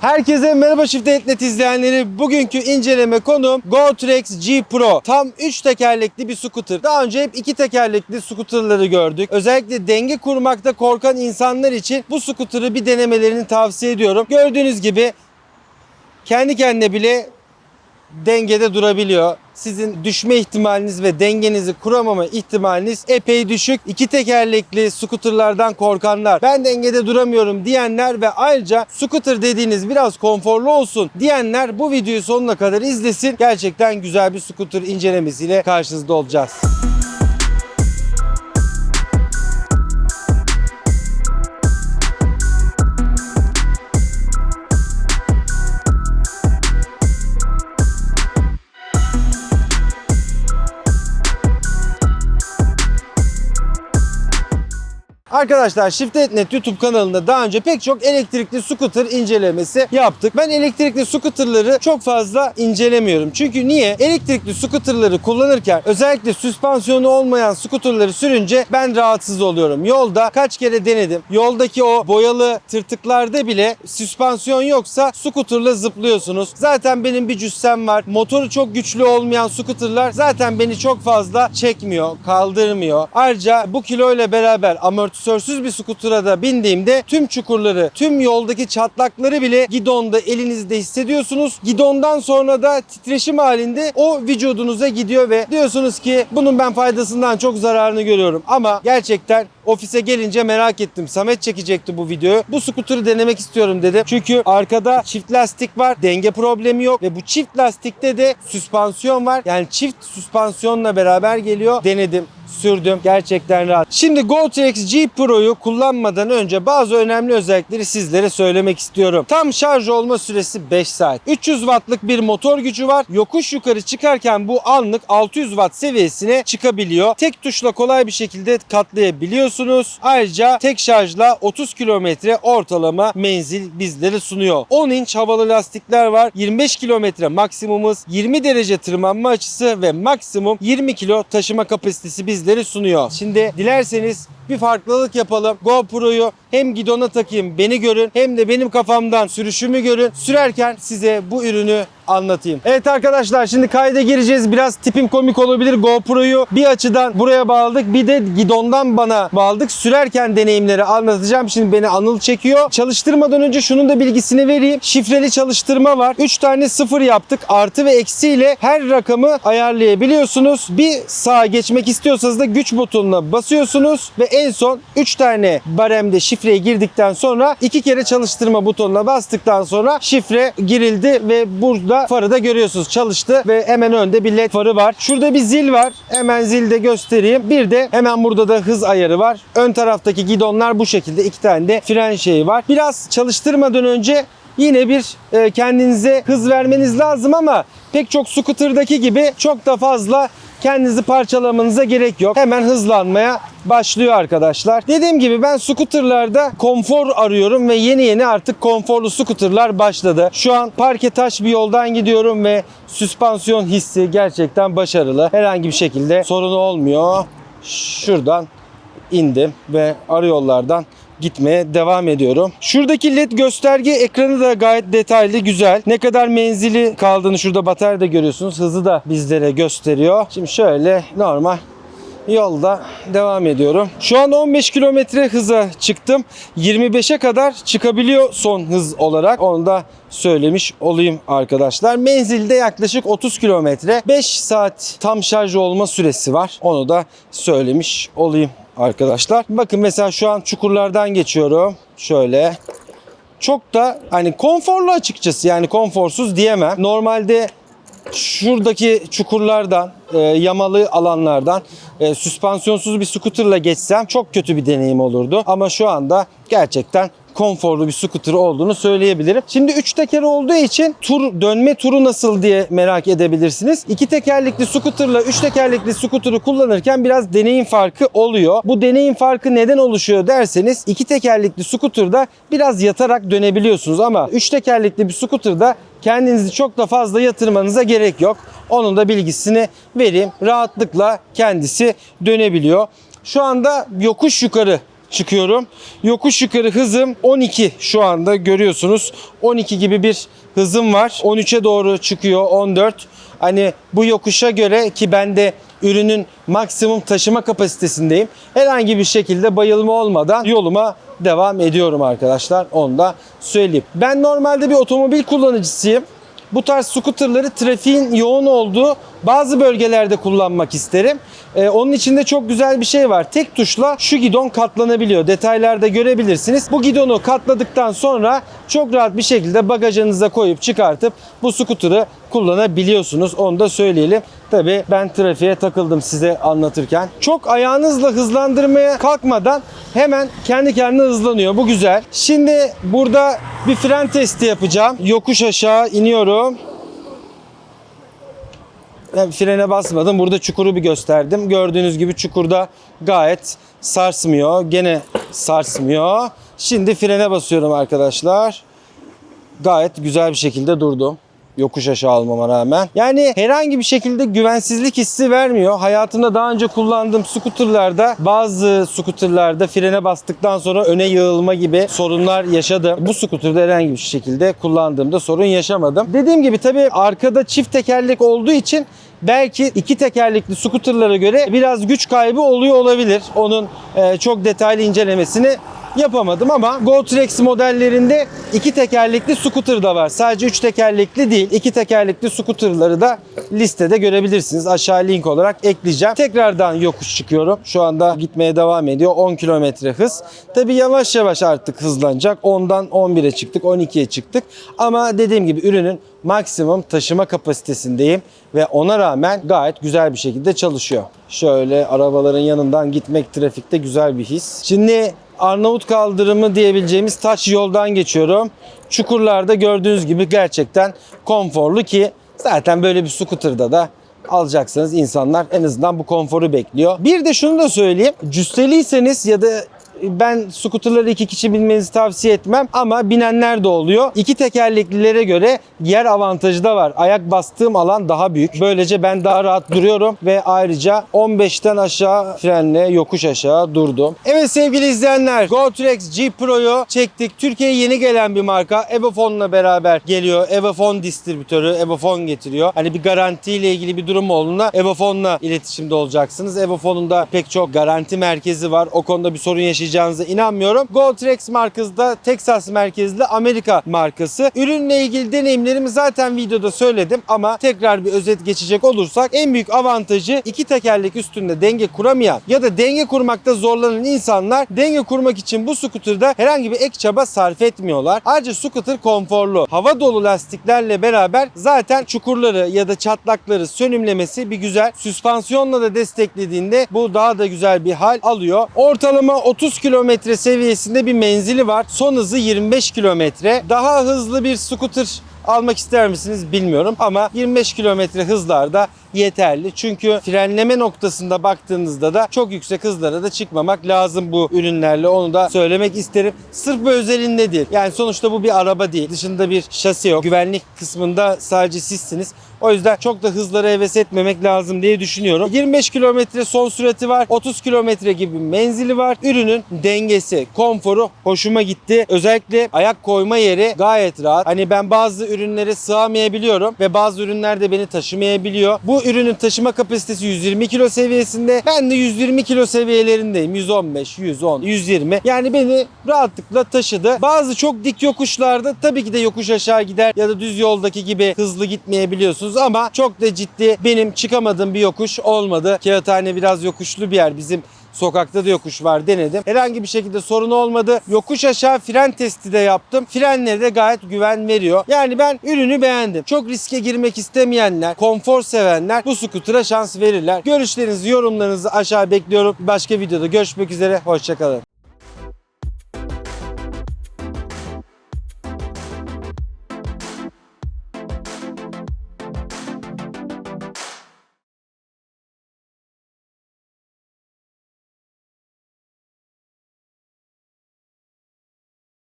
Herkese merhaba Shift.net izleyenleri. Bugünkü inceleme konum GoTrex G Pro. Tam 3 tekerlekli bir scooter. Daha önce hep 2 tekerlekli scooterları gördük. Özellikle denge kurmakta korkan insanlar için bu scooter'ı bir denemelerini tavsiye ediyorum. Gördüğünüz gibi kendi kendine bile dengede durabiliyor. Sizin düşme ihtimaliniz ve dengenizi kuramama ihtimaliniz epey düşük. İki tekerlekli scooterlardan korkanlar, ben dengede duramıyorum diyenler ve ayrıca scooter dediğiniz biraz konforlu olsun diyenler bu videoyu sonuna kadar izlesin. Gerçekten güzel bir scooter incelemesiyle karşınızda olacağız. Arkadaşlar Shift.net YouTube kanalında daha önce pek çok elektrikli scooter incelemesi yaptık. Ben elektrikli scooterları çok fazla incelemiyorum. Çünkü niye? Elektrikli scooterları kullanırken özellikle süspansiyonu olmayan scooterları sürünce ben rahatsız oluyorum. Yolda kaç kere denedim. Yoldaki o boyalı tırtıklarda bile süspansiyon yoksa scooterla zıplıyorsunuz. Zaten benim bir cüssem var. Motoru çok güçlü olmayan scooterlar zaten beni çok fazla çekmiyor, kaldırmıyor. Ayrıca bu kiloyla beraber amortisörsüz bir skutura da bindiğimde tüm çukurları, tüm yoldaki çatlakları bile gidonda elinizde hissediyorsunuz. Gidondan sonra da titreşim halinde o vücudunuza gidiyor ve diyorsunuz ki bunun ben faydasından çok zararını görüyorum. Ama gerçekten ofise gelince merak ettim. Samet çekecekti bu videoyu. Bu skuturu denemek istiyorum dedim. Çünkü arkada çift lastik var. Denge problemi yok ve bu çift lastikte de süspansiyon var. Yani çift süspansiyonla beraber geliyor. Denedim sürdüm. Gerçekten rahat. Şimdi GoTrex G Pro'yu kullanmadan önce bazı önemli özellikleri sizlere söylemek istiyorum. Tam şarj olma süresi 5 saat. 300 wattlık bir motor gücü var. Yokuş yukarı çıkarken bu anlık 600 watt seviyesine çıkabiliyor. Tek tuşla kolay bir şekilde katlayabiliyorsunuz. Ayrıca tek şarjla 30 kilometre ortalama menzil bizlere sunuyor. 10 inç havalı lastikler var. 25 kilometre maksimumuz, 20 derece tırmanma açısı ve maksimum 20 kilo taşıma kapasitesi bizleri sunuyor. Şimdi dilerseniz bir farklılık yapalım. GoPro'yu hem gidona takayım beni görün hem de benim kafamdan sürüşümü görün. Sürerken size bu ürünü anlatayım. Evet arkadaşlar şimdi kayda gireceğiz. Biraz tipim komik olabilir. GoPro'yu bir açıdan buraya bağladık. Bir de gidondan bana bağladık. Sürerken deneyimleri anlatacağım. Şimdi beni Anıl çekiyor. Çalıştırmadan önce şunun da bilgisini vereyim. Şifreli çalıştırma var. 3 tane sıfır yaptık. Artı ve eksi ile her rakamı ayarlayabiliyorsunuz. Bir sağa geçmek istiyorsanız da güç butonuna basıyorsunuz ve en son 3 tane baremde şifreyi girdikten sonra iki kere çalıştırma butonuna bastıktan sonra şifre girildi ve burada farı da görüyorsunuz çalıştı ve hemen önde bir led farı var. Şurada bir zil var. Hemen zilde göstereyim. Bir de hemen burada da hız ayarı var. Ön taraftaki gidonlar bu şekilde. iki tane de fren şeyi var. Biraz çalıştırmadan önce yine bir e, kendinize hız vermeniz lazım ama pek çok scooter'daki gibi çok da fazla kendinizi parçalamanıza gerek yok. Hemen hızlanmaya başlıyor arkadaşlar. Dediğim gibi ben scooterlarda konfor arıyorum ve yeni yeni artık konforlu scooterlar başladı. Şu an parke taş bir yoldan gidiyorum ve süspansiyon hissi gerçekten başarılı. Herhangi bir şekilde sorunu olmuyor. Şuradan indim ve arı yollardan gitmeye devam ediyorum. Şuradaki led gösterge ekranı da gayet detaylı, güzel. Ne kadar menzili kaldığını şurada bataryada görüyorsunuz. Hızı da bizlere gösteriyor. Şimdi şöyle normal yolda devam ediyorum. Şu an 15 kilometre hıza çıktım. 25'e kadar çıkabiliyor son hız olarak. Onu da söylemiş olayım arkadaşlar. Menzilde yaklaşık 30 kilometre. 5 saat tam şarj olma süresi var. Onu da söylemiş olayım arkadaşlar. Bakın mesela şu an çukurlardan geçiyorum. Şöyle. Çok da hani konforlu açıkçası yani konforsuz diyemem. Normalde şuradaki çukurlardan, e, yamalı alanlardan e, süspansiyonsuz bir scooterla geçsem çok kötü bir deneyim olurdu. Ama şu anda gerçekten konforlu bir scooter olduğunu söyleyebilirim. Şimdi 3 teker olduğu için tur dönme turu nasıl diye merak edebilirsiniz. 2 tekerlekli scooterla 3 tekerlekli scooter'ı kullanırken biraz deneyim farkı oluyor. Bu deneyim farkı neden oluşuyor derseniz 2 tekerlekli scooter'da biraz yatarak dönebiliyorsunuz ama 3 tekerlekli bir scooter'da kendinizi çok da fazla yatırmanıza gerek yok. Onun da bilgisini vereyim. Rahatlıkla kendisi dönebiliyor. Şu anda yokuş yukarı çıkıyorum. Yokuş yukarı hızım 12 şu anda görüyorsunuz. 12 gibi bir hızım var. 13'e doğru çıkıyor 14. Hani bu yokuşa göre ki ben de ürünün maksimum taşıma kapasitesindeyim. Herhangi bir şekilde bayılma olmadan yoluma devam ediyorum arkadaşlar. Onu da söyleyeyim. Ben normalde bir otomobil kullanıcısıyım. Bu tarz scooterları trafiğin yoğun olduğu bazı bölgelerde kullanmak isterim. Ee, onun içinde çok güzel bir şey var. Tek tuşla şu gidon katlanabiliyor. Detaylarda görebilirsiniz. Bu gidonu katladıktan sonra çok rahat bir şekilde bagajınıza koyup çıkartıp bu scooter'ı kullanabiliyorsunuz. Onu da söyleyelim. Tabi ben trafiğe takıldım size anlatırken. Çok ayağınızla hızlandırmaya kalkmadan hemen kendi kendine hızlanıyor. Bu güzel. Şimdi burada bir fren testi yapacağım. Yokuş aşağı iniyorum. Ben frene basmadım. Burada çukuru bir gösterdim. Gördüğünüz gibi çukurda gayet sarsmıyor. Gene sarsmıyor. Şimdi frene basıyorum arkadaşlar. Gayet güzel bir şekilde durdum. Yokuş aşağı almama rağmen. Yani herhangi bir şekilde güvensizlik hissi vermiyor. Hayatımda daha önce kullandığım scooterlarda bazı scooterlarda frene bastıktan sonra öne yığılma gibi sorunlar yaşadım. Bu scooterda herhangi bir şekilde kullandığımda sorun yaşamadım. Dediğim gibi tabii arkada çift tekerlek olduğu için belki iki tekerlekli scooterlara göre biraz güç kaybı oluyor olabilir. Onun e, çok detaylı incelemesini yapamadım ama GoTrex modellerinde iki tekerlekli scooter da var. Sadece üç tekerlekli değil. iki tekerlekli scooterları da listede görebilirsiniz. Aşağı link olarak ekleyeceğim. Tekrardan yokuş çıkıyorum. Şu anda gitmeye devam ediyor. 10 kilometre hız. Tabi yavaş yavaş artık hızlanacak. 10'dan 11'e çıktık, 12'ye çıktık. Ama dediğim gibi ürünün maksimum taşıma kapasitesindeyim ve ona rağmen gayet güzel bir şekilde çalışıyor. Şöyle arabaların yanından gitmek trafikte güzel bir his. Şimdi Arnavut kaldırımı diyebileceğimiz taş yoldan geçiyorum. Çukurlarda gördüğünüz gibi gerçekten konforlu ki zaten böyle bir scooter'da da alacaksanız insanlar en azından bu konforu bekliyor. Bir de şunu da söyleyeyim. Cüsseliyseniz ya da ben scooterları iki kişi binmenizi tavsiye etmem ama binenler de oluyor. İki tekerleklilere göre yer avantajı da var. Ayak bastığım alan daha büyük. Böylece ben daha rahat duruyorum ve ayrıca 15'ten aşağı frenle yokuş aşağı durdum. Evet sevgili izleyenler GoTrex G Pro'yu çektik. Türkiye'ye yeni gelen bir marka. Evofon'la beraber geliyor. Evofon distribütörü Evofon getiriyor. Hani bir garantiyle ilgili bir durum olduğunda Evofon'la iletişimde olacaksınız. Evofon'un da pek çok garanti merkezi var. O konuda bir sorun yaşayacağınıza inanmıyorum. GoTrex markası da Texas merkezli Amerika markası. Ürünle ilgili deneyimlerimi zaten videoda söyledim ama tekrar bir özet geçecek olursak en büyük avantajı iki tekerlek üstünde denge kuramayan ya da denge kurmakta zorlanan insanlar denge kurmak için bu scooter'da herhangi bir ek çaba sarf etmiyorlar. Ayrıca scooter konforlu. Hava dolu lastiklerle beraber zaten çukurları ya da çatlakları sönümlemesi bir güzel. Süspansiyonla da desteklediğinde bu daha da güzel bir hal alıyor. Ortalama 30 kilometre seviyesinde bir menzili var. Son hızı 25 kilometre. Daha hızlı bir scooter almak ister misiniz bilmiyorum ama 25 kilometre hızlarda yeterli. Çünkü frenleme noktasında baktığınızda da çok yüksek hızlara da çıkmamak lazım bu ürünlerle. Onu da söylemek isterim. Sırf bu özelinde değil. Yani sonuçta bu bir araba değil. Dışında bir şasi yok. Güvenlik kısmında sadece sizsiniz. O yüzden çok da hızlara heves etmemek lazım diye düşünüyorum. 25 kilometre son sürati var. 30 kilometre gibi menzili var. Ürünün dengesi, konforu hoşuma gitti. Özellikle ayak koyma yeri gayet rahat. Hani ben bazı ürünlere sığamayabiliyorum ve bazı ürünler de beni taşımayabiliyor. Bu ürünün taşıma kapasitesi 120 kilo seviyesinde. Ben de 120 kilo seviyelerindeyim. 115, 110, 120. Yani beni rahatlıkla taşıdı. Bazı çok dik yokuşlarda tabii ki de yokuş aşağı gider ya da düz yoldaki gibi hızlı gitmeyebiliyorsunuz ama çok da ciddi benim çıkamadığım bir yokuş olmadı. Kağıthane biraz yokuşlu bir yer. Bizim Sokakta da yokuş var denedim. Herhangi bir şekilde sorun olmadı. Yokuş aşağı fren testi de yaptım. Frenleri de gayet güven veriyor. Yani ben ürünü beğendim. Çok riske girmek istemeyenler, konfor sevenler bu scooter'a şans verirler. Görüşlerinizi, yorumlarınızı aşağı bekliyorum. Başka videoda görüşmek üzere. Hoşçakalın.